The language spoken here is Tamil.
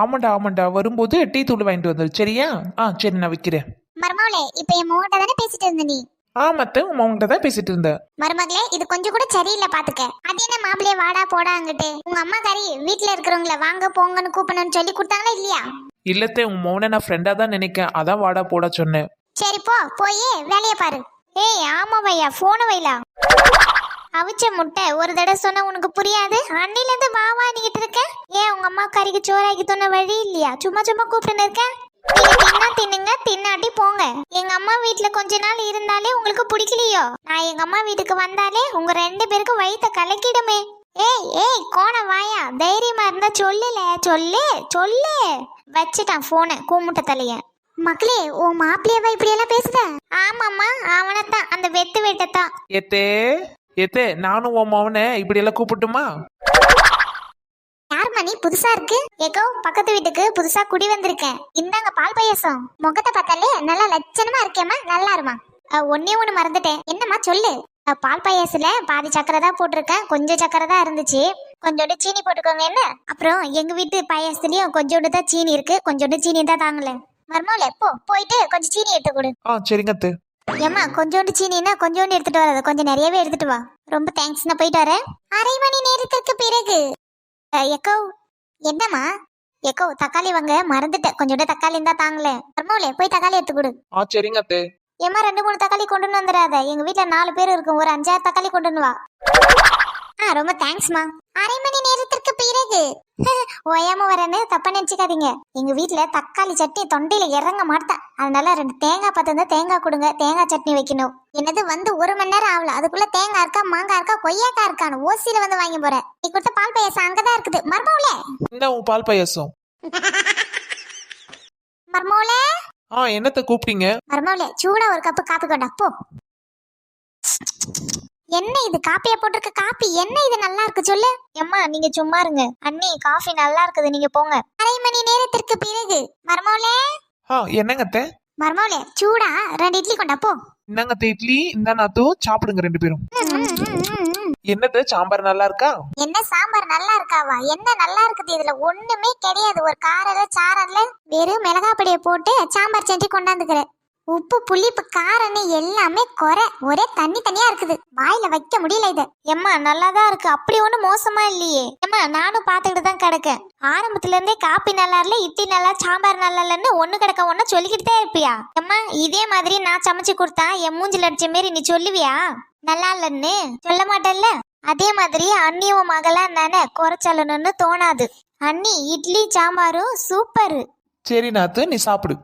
ஆமாண்டா ஆமாண்டா. வரும்போது டீ தூள் வாங்கிட்டு வந்துரு சரியா? ஆ சரி நான் வைக்கிறேன். மருமகளே இப்ப என் மோகிட்ட தானே பேசிட்டு இருந்த நீ? ஆ மத்த உன் உங்ககிட்ட தான் பேசிட்டு இருந்தேன் மருமகளே இது கொஞ்சம் கூட சரியில்லை பாத்துக்க. அது என்ன மாப்பிள்ளைய வாடா போடா அங்கிட்டு. உங்க அம்மா கறி வீட்டுல இருக்கிறவங்கள வாங்க போங்கன்னு கூப்பிடணும்னு சொல்லி கொடுத்தாங்களா இல்லையா? இல்லத்தே உன் மௌன நான் ஃப்ரெண்டா தான் நினைக்கேன். அதான் வாடா போட சொன்னேன். சரி போ போய் வேலைய பாரு. ஏய் ஆமா வையா போன வைலா அவிச்ச முட்டை ஒரு தடவை சொன்னா உனக்கு புரியாது? அன்னில இருந்து வா வா நீகிட்டு இருக்க. ஏன் கறிக்கு சோறாக்கி தோண வழி இல்லையா? சும்மா சும்மா கூப்பிட்டு இருக்கேன் தின்னா தின்னுங்க தின்னாட்டி போங்க. எங்க அம்மா வீட்டுல கொஞ்ச நாள் இருந்தாலே உங்களுக்கு பிடிக்கலையோ? நான் எங்க அம்மா வீட்டுக்கு வந்தாலே உங்க ரெண்டு பேருக்கும் வயித்த கலக்கிடுமே. ஏய் ஏய் கோண வாயா. தைரியமா இருந்தா சொல்லுல சொல்லு சொல்லு. வச்சுட்டான் போனை கூமுட்ட தலைய. மக்களே ஓ மாப்பிள்ளையவா இப்படி எல்லாம் பேசுத? ஆமாம்மா அவனைத்தான் அந்த வெத்து வெட்டத்தான். எத்தே எத்தே நானும் உன் மவனை இப்படி எல்லாம் கூப்பிட்டுமா? நீ புதுசா இருக்கு? ஏகோ பக்கத்து வீட்டுக்கு புதுசா குடி வந்திருக்கேன் இந்தாங்க பால் பாயாசம். முகத்தை பார்த்தாலே நல்லா லட்சணமா இருக்கேம்மா நல்லா இருமா. ஒண்ணே ஒண்ணு மறந்துட்டேன். என்னம்மா சொல்லு? பால் பாயாசத்துல பாதி சக்கரை தான் போட்டிருக்கேன் கொஞ்சம் சக்கரை தான் இருந்துச்சு. கொஞ்சோண்டு சீனி போட்டுக்கோங்க என்ன? அப்புறம் எங்க வீட்டு பாயாசத்துலயும் கொஞ்சோண்டு தான் சீனி இருக்கு கொஞ்சோண்டு சீனி தான் தாங்கல மர்மோல போ போயிட்டு கொஞ்சம் சீனி எடுத்து கொடு. ஆ சரிங்க அத்தை. ஏம்மா கொஞ்சோண்டு சீனினா கொஞ்சோண்டு எடுத்துட்டு வராத கொஞ்சம் நிறையவே எடுத்துட்டு வா. ரொம்ப தேங்க்ஸ் நான் போயிட்டு வரேன். அரை மணி நேரத்திற்கு பிறகு. எக்கோ என்னம்மா? எக்கோ தக்காளி வாங்க மறந்துட்டேன். கொஞ்சோண்டு தக்காளி இருந்தா தாங்களே. மர்மோலே போய் தக்காளி எடுத்து கொடு. ஆ சரிங்க அத்தை. ஏம்மா ரெண்டு மூணு தக்காளி கொண்டு வந்துடாத. எங்க வீட்ல நாலு பேர் இருக்கும். ஒரு அஞ்சாறு தக்காளி கொண்டு வந்து வா. ஆ ரொம்ப தேங்க்ஸ்மா அரை மணி நேரத்திற்கு பிறகு ஓயாம வரேன்னு தப்பா நினைச்சுக்காதீங்க. எங்க வீட்ல தக்காளி சட்னி தொண்டையில இறங்க மாட்டேன் அதனால ரெண்டு தேங்காய் பார்த்து தேங்காய் கொடுங்க. தேங்காய் சட்னி வைக்கணும். என்னது வந்து ஒரு மணி நேரம் ஆகல. அதுக்குள்ள தேங்காய் இருக்கா மாங்காய் இருக்கா கொய்யாக்காய் இருக்கான்னு ஓசியில வந்து வாங்கி போறேன். நீ கொடுத்த பால் பாயாசம் அங்கதான் இருக்குது. மர்மோல இந்த உன் பால் பாயாசம்? மர்மோல ஆ என்னத்தை கூப்பிட்டீங்க? மர்மோல சூடா ஒரு கப்பு காப்பி கொண்டா போ. என்ன இது காப்பியா போட்டிருக்க காப்பி? என்ன இது நல்லா இருக்கு? சொல்லு. அம்மா நீங்க சும்மா இருங்க. அண்ணி காஃபி நல்லா இருக்குது. நீங்க போங்க. அரை மணி நேரத்திற்கு பிறகு மர்மோலே ஆ என்னங்க அத்தை? மர்மோலே சூடா. ரெண்டு இட்லி கொண்டா போ. இந்தாங்க அத்தை இட்லி? இந்த நாத்தும் சாப்பிடுங்க ரெண்டு பேரும். என்னது சாம்பார் நல்லா இருக்கா? என்ன சாம்பார் நல்லா இருக்காவா? என்ன நல்லா இருக்குது இதுல? ஒண்ணுமே கிடையாது. ஒரு காரல சாரல்ல வெறும் மிளகாப்பொடியை போட்டு சாம்பார் செஞ்சு கொண்டாந்துக்கிற உப்பு புளிப்பு காரன்னு எல்லாமே குறை. ஒரே தண்ணி தனியா இருக்குது. வாயில வைக்க முடியல இது. எம்மா நல்லா தான் இருக்கு. அப்படி ஒண்ணும் மோசமா இல்லையே. எம்மா நானும் பாத்துக்கிட்டு தான் கிடக்கேன். ஆரம்பத்துல இருந்தே காப்பி நல்லா இல்ல இட்லி நல்லா சாம்பார் நல்லா இல்லன்னு ஒண்ணு கிடக்க ஒண்ணு சொல்லிக்கிட்டு தான் இருப்பியா? எம்மா இதே மாதிரி நான் சமைச்சு கொடுத்தா என் மூஞ்சில அடிச்ச மாரி நீ சொல்லுவியா? நல்லா இல்லன்னு? சொல்ல மாட்டேல்ல அதே மாதிரி அண்ணியும் மகளாம் தானே குறைச்சலணும்னு தோணாது. அண்ணி இட்லி சாம்பாரும் சூப்பர். சரி நாத்து நீ சாப்பிடு.